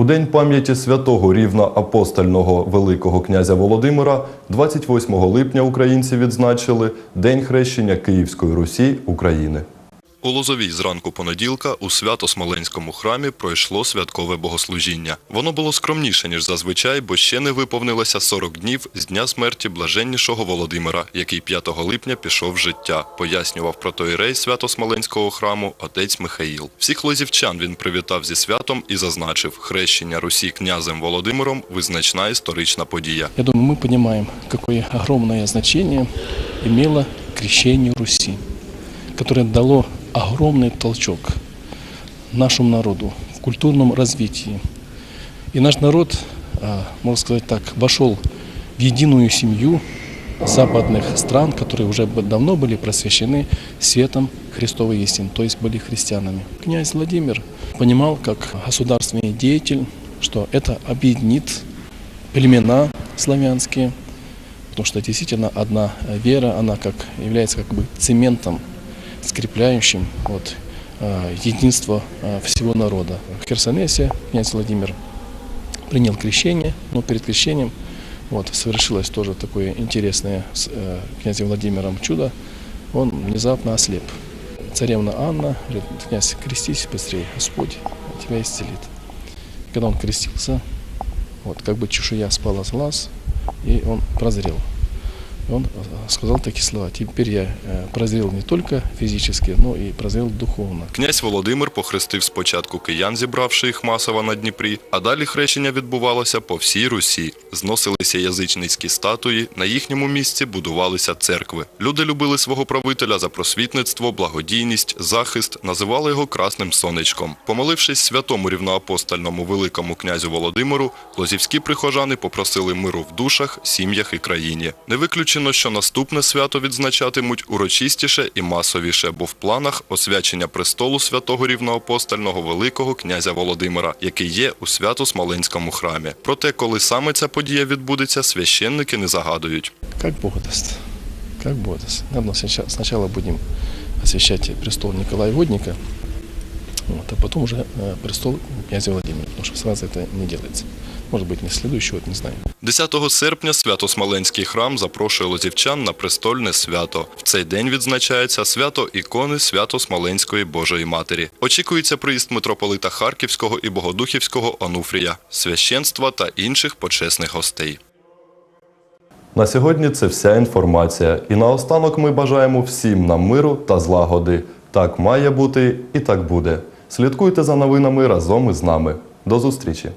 У день пам'яті святого рівна апостольного Великого князя Володимира 28 липня українці відзначили День хрещення Київської Русі України. У Лозовій зранку понеділка у Свято-Смоленському храмі пройшло святкове богослужіння. Воно було скромніше, ніж зазвичай, бо ще не виповнилося 40 днів з дня смерті блаженнішого Володимира, який 5 липня пішов в життя, пояснював протоїрей Свято-Смоленського храму отець Михаїл. Всіх лозівчан він привітав зі святом і зазначив, хрещення Русі князем Володимиром визначна історична подія. Я думаю, мы понимаем, какое огромное значение имело крещение Руси, которое дало огромный толчок нашему народу в культурном развитии. И наш народ, а, можно сказать так, вошел в единую семью западных стран, которые уже давно были просвещены светом Христовой истины, то есть были христианами. Князь Владимир понимал, как государственный деятель, что это объединит племена славянские, потому что действительно одна э, вера, она как является как бы цементом, скрепляющим вот, э, единство э, всего народа. В Херсонесе князь Владимир принял крещение, но перед крещением вот, совершилось тоже такое интересное с э, князем Владимиром чудо. Он внезапно ослеп. Царевна Анна говорит, князь, крестись быстрее, Господь тебя исцелит. Когда он крестился, вот, как бы чешуя спала с глаз, и он прозрел. Он э, сказал такие слова, теперь я э, прозрел не только физически, но и прозрел духовно. Князь Володимир похрестив спочатку киян, зібравши їх масово на Дніпрі, а далі хрещення відбувалося по всій Русі. Зносилися язичницькі статуї, на їхньому місці будувалися церкви. Люди любили свого правителя за просвітництво, благодійність, захист, називали його красним сонечком. Помолившись святому рівноапостольному великому князю Володимиру, лозівські прихожани попросили миру в душах, сім'ях і країні. Не виключено, що наступне свято відзначатимуть урочистіше і масовіше, бо в планах освячення престолу святого рівноапостольного великого князя Володимира, який є у свято-смоленському храмі. Проте, коли саме ця подія відбудеться, священники не загадують. Как Бог даст. Как Бог даст. Наверное, сначала, сначала будем престол Николая Водника, вот, а потом уже э, престол князя Владимира, потому что сразу это не делается. Может быть, не следующий год, не знаю. 10 серпня Свято-Смоленський храм запрошує лозівчан на престольне свято. В цей день відзначається свято ікони Свято-Смоленської Божої Матері. Очікується приїзд митрополита Харківського і Богодухівського Онуфрія, священства та інших почесних гостей. На сьогодні це вся інформація. І наостанок ми бажаємо всім нам миру та злагоди. Так має бути і так буде. Слідкуйте за новинами разом із нами. До зустрічі!